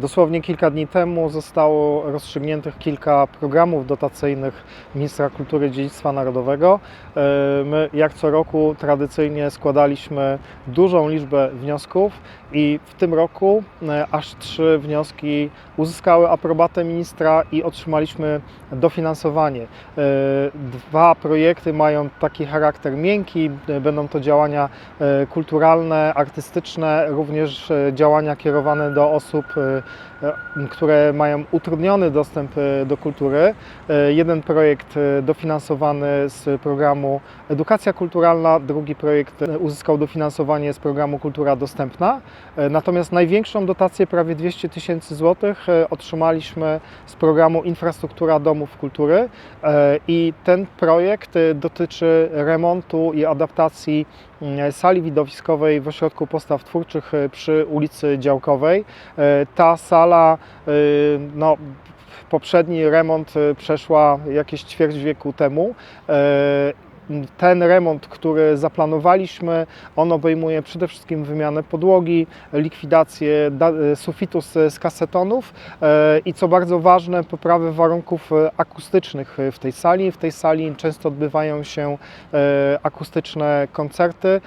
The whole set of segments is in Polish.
Dosłownie kilka dni temu zostało rozstrzygniętych kilka programów dotacyjnych Ministra Kultury i Dziedzictwa Narodowego. E, My jak co roku tradycyjnie składaliśmy dużą liczbę wniosków i w tym roku e, aż trzy wnioski uzyskały aprobatę ministra i otrzymaliśmy dofinansowanie. E, Dwa projekty mają taki charakter miękki, e, będą to działania kulturalne, artystyczne, również działania kierowane do osób, które mają utrudniony dostęp do kultury. Jeden projekt dofinansowany z programu Edukacja Kulturalna, drugi projekt uzyskał dofinansowanie z programu Kultura Dostępna. E, Natomiast największą dotację, prawie 200 tysięcy złotych, e, otrzymaliśmy z programu Infrastruktura Domów Kultury E, i ten projekt dotyczy remontu i adaptacji mm, sali widowiskowej w Ośrodku Postaw Twórczych przy ulicy Działkowej. Ta sala, no, poprzedni remont przeszła jakieś ćwierć wieku temu. Ten remont, który zaplanowaliśmy, on obejmuje przede wszystkim wymianę podłogi, likwidację da- e, sufitu z, kasetonów e, i co bardzo ważne, poprawę warunków e, akustycznych w tej sali. W tej sali często odbywają się akustyczne koncerty.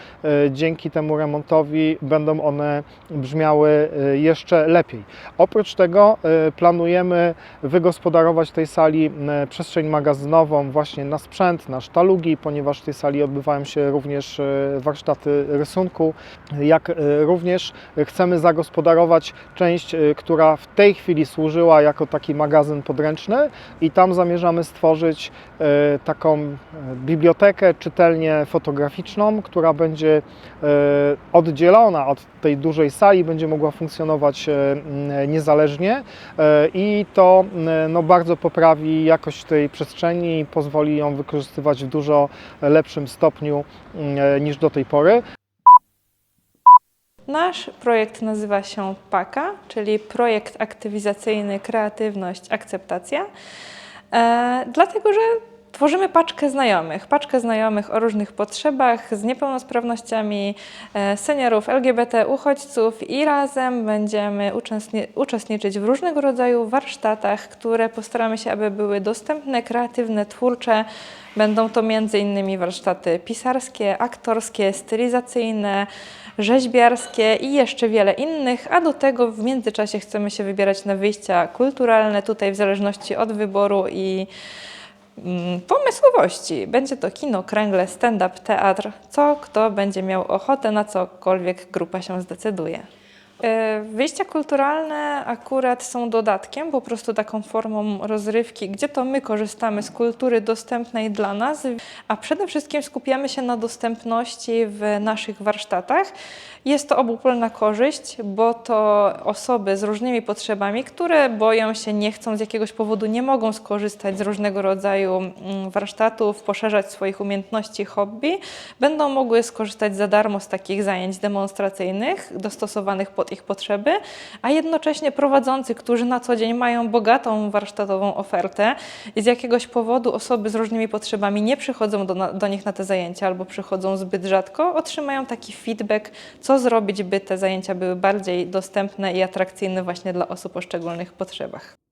Dzięki temu remontowi będą one brzmiały jeszcze lepiej. Oprócz tego planujemy wygospodarować w tej sali przestrzeń magazynową właśnie na sprzęt, na sztalugi, ponieważ w tej sali odbywają się również e, warsztaty rysunku, jak e, również chcemy zagospodarować część, e, która w tej chwili służyła jako taki magazyn podręczny i tam zamierzamy stworzyć taką bibliotekę, czytelnię fotograficzną, która będzie oddzielona od tej dużej sali, będzie mogła funkcjonować niezależnie i to no, bardzo poprawi jakość tej przestrzeni i pozwoli ją wykorzystywać w dużo lepszym stopniu m, e, niż do tej pory. Nasz projekt nazywa się PAKA, czyli Projekt Aktywizacyjny Kreatywność Akceptacja, e, dlatego że tworzymy paczkę znajomych, paczkę znajomych o różnych potrzebach, z niepełnosprawnościami, e, seniorów, LGBT, uchodźców i razem będziemy uczestni- uczestniczyć w różnego rodzaju warsztatach, które postaramy się, aby były dostępne, kreatywne, twórcze. Będą to m.in. warsztaty pisarskie, aktorskie, stylizacyjne, rzeźbiarskie i jeszcze wiele innych, a do tego w międzyczasie chcemy się wybierać na wyjścia kulturalne, tutaj w zależności od wyboru i pomysłowości. Będzie to kino, kręgle, stand-up, teatr, co kto będzie miał ochotę, na cokolwiek grupa się zdecyduje. E, Wyjścia kulturalne akurat są dodatkiem, po prostu taką formą rozrywki, gdzie to my korzystamy z kultury dostępnej dla nas, a przede wszystkim skupiamy się na dostępności w naszych warsztatach. Jest to obopólna korzyść, bo to osoby z różnymi potrzebami, które boją się, nie chcą z jakiegoś powodu, nie mogą skorzystać z różnego rodzaju mm, warsztatów, poszerzać swoich umiejętności, hobby, będą mogły skorzystać za darmo z takich zajęć demonstracyjnych, dostosowanych pod ich potrzeby, a jednocześnie prowadzący, którzy na co dzień mają bogatą warsztatową ofertę i z jakiegoś powodu osoby z różnymi potrzebami nie przychodzą do, do nich na te zajęcia albo przychodzą zbyt rzadko, otrzymają taki feedback, co zrobić, by te zajęcia były bardziej dostępne i atrakcyjne właśnie dla osób o szczególnych potrzebach.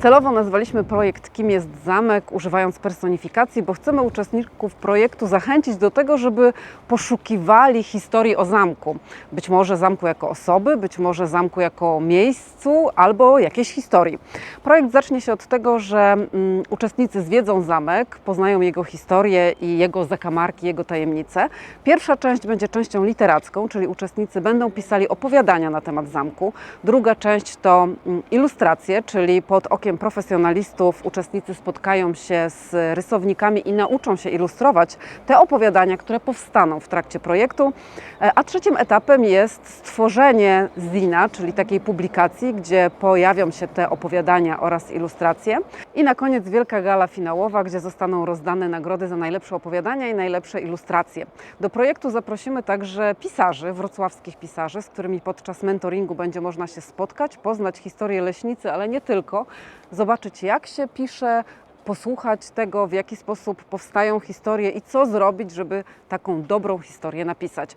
Celowo nazwaliśmy projekt Kim jest zamek, używając personifikacji, bo chcemy uczestników projektu zachęcić do tego, żeby poszukiwali historii o zamku. Być może zamku jako osoby, być może zamku jako miejscu albo jakiejś historii. Projekt zacznie się od tego, że mm, uczestnicy zwiedzą zamek, poznają jego historię i jego zakamarki, jego tajemnice. Pierwsza część będzie częścią literacką, czyli uczestnicy będą pisali opowiadania na temat zamku. Druga część to mm, ilustracje, czyli pod okiem profesjonalistów uczestnicy spotkają się z rysownikami i nauczą się ilustrować te opowiadania, które powstaną w trakcie projektu. E, A trzecim etapem jest stworzenie zina, czyli takiej publikacji, gdzie pojawią się te opowiadania oraz ilustracje. I na koniec wielka gala finałowa, gdzie zostaną rozdane nagrody za najlepsze opowiadania i najlepsze ilustracje. Do projektu zaprosimy także pisarzy, wrocławskich pisarzy, z którymi podczas mentoringu będzie można się spotkać, poznać historię leśnicy, ale nie tylko, zobaczyć jak się pisze, posłuchać tego, w jaki sposób powstają historie i co zrobić, żeby taką dobrą historię napisać.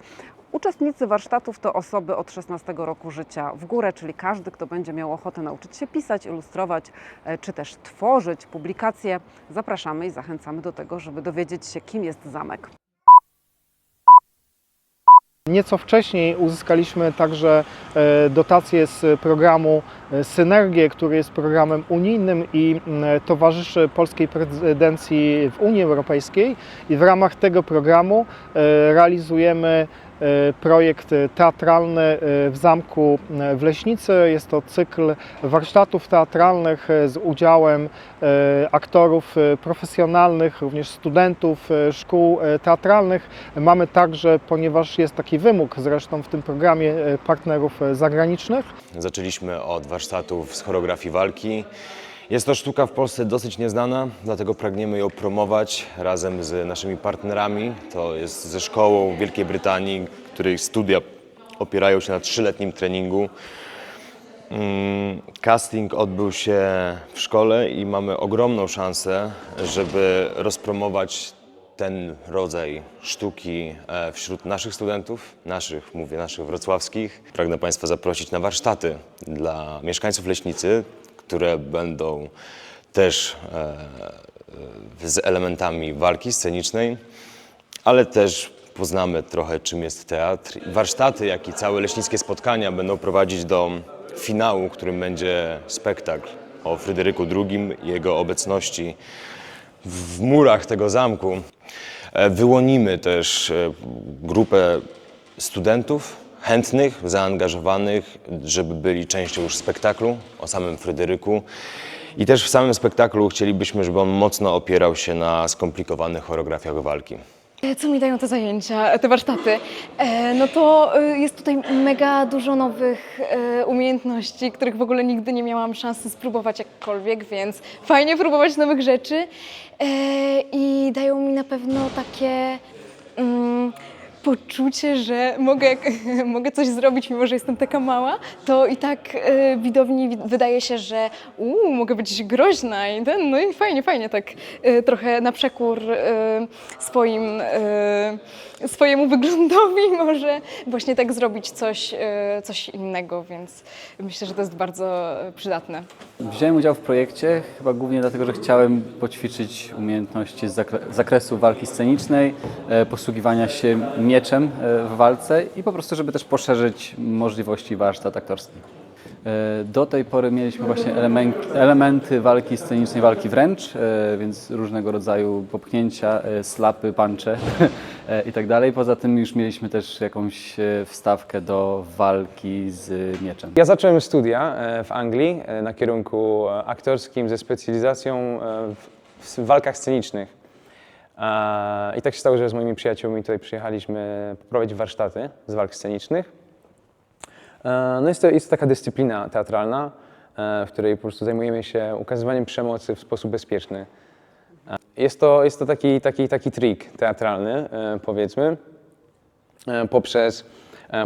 Uczestnicy warsztatów to osoby od 16 roku życia w górę, czyli każdy, kto będzie miał ochotę nauczyć się pisać, ilustrować, e, czy też tworzyć publikacje. Zapraszamy i zachęcamy do tego, żeby dowiedzieć się, kim jest zamek. Nieco wcześniej uzyskaliśmy także e, dotacje z programu e, Synergie, który jest programem unijnym i m, towarzyszy polskiej prezydencji w Unii Europejskiej. I w ramach tego programu e, realizujemy e, projekt teatralny e, w zamku e, w Leśnicy. Jest to cykl warsztatów teatralnych e, z udziałem e, aktorów e, profesjonalnych, również studentów e, szkół e, teatralnych. Mamy także, ponieważ jest taki wymóg zresztą w tym programie e, partnerów e, zagranicznych, Zaczęliśmy od warsztatów z choreografii walki. Jest to sztuka w Polsce dosyć nieznana, dlatego pragniemy ją promować razem z naszymi partnerami. To jest ze szkołą w Wielkiej Brytanii, której studia opierają się na trzyletnim treningu. Mm, Casting odbył się w szkole i mamy ogromną szansę, żeby rozpromować ten rodzaj sztuki e, wśród naszych studentów, naszych, mówię naszych wrocławskich. Pragnę Państwa zaprosić na warsztaty dla mieszkańców Leśnicy, które będą też e, e, z elementami walki scenicznej, ale też poznamy trochę, czym jest teatr. Warsztaty, jak i całe leśnickie spotkania będą prowadzić do finału, którym będzie spektakl o Fryderyku II i jego obecności w murach tego zamku. E, Wyłonimy też grupę studentów chętnych, zaangażowanych, żeby byli częścią już spektaklu o samym Fryderyku. I też w samym spektaklu chcielibyśmy, żeby on mocno opierał się na skomplikowanych choreografiach walki. E, Co mi dają te zajęcia, te warsztaty? E, no to e, jest tutaj mega dużo nowych e, umiejętności, których w ogóle nigdy nie miałam szansy spróbować jakkolwiek, więc fajnie próbować nowych rzeczy e, i dają mi na pewno takie mm, poczucie, że mogę, mogę coś zrobić, mimo że jestem taka mała, to i tak e, widowni wi- wydaje się, że uu, mogę być groźna i ten, no i fajnie, fajnie tak e, trochę na przekór e, swoim, swojemu wyglądowi może właśnie tak zrobić coś, coś innego, więc myślę, że to jest bardzo przydatne. Wziąłem udział w projekcie chyba głównie dlatego, że chciałem poćwiczyć umiejętności z zakre- zakresu walki scenicznej, e, posługiwania się mieczem e, w walce i po prostu, żeby też poszerzyć możliwości warsztat aktorskich. E, Do tej pory mieliśmy właśnie elemen- elementy walki scenicznej, walki wręcz, e, więc różnego rodzaju popchnięcia, slapy, puncze e, i tak dalej. Poza tym już mieliśmy też jakąś wstawkę do walki z mieczem. Ja zacząłem studia w Anglii na kierunku aktorskim ze specjalizacją w walkach scenicznych. E, I tak się stało, że z moimi przyjaciółmi tutaj przyjechaliśmy poprowadzić warsztaty z walk scenicznych. E, No jest to, jest to taka dyscyplina teatralna, e, w której po prostu zajmujemy się ukazywaniem przemocy w sposób bezpieczny. Jest to, jest to taki, taki, taki trik teatralny, powiedzmy, poprzez,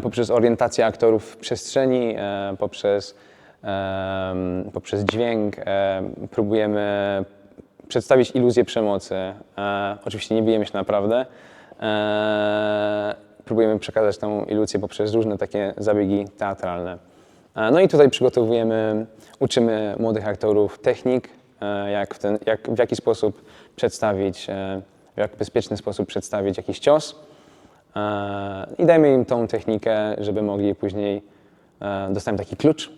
poprzez orientację aktorów w przestrzeni, poprzez, poprzez dźwięk. Próbujemy przedstawić iluzję przemocy. E, Oczywiście nie bijemy się naprawdę. E, Próbujemy przekazać tą iluzję poprzez różne takie zabiegi teatralne. E, No i tutaj przygotowujemy, uczymy młodych aktorów technik, e, jak w, ten, jak, w jaki sposób przedstawić, e, w jak bezpieczny sposób przedstawić jakiś cios. E, I dajmy im tą technikę, żeby mogli później e, dostać taki klucz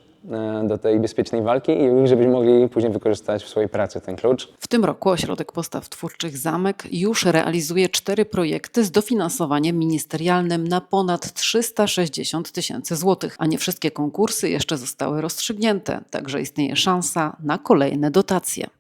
do tej bezpiecznej walki i żeby mogli później wykorzystać w swojej pracy ten klucz. W tym roku Ośrodek Postaw Twórczych Zamek już realizuje cztery projekty z dofinansowaniem ministerialnym na ponad 360 tysięcy złotych, a nie wszystkie konkursy jeszcze zostały rozstrzygnięte, także istnieje szansa na kolejne dotacje.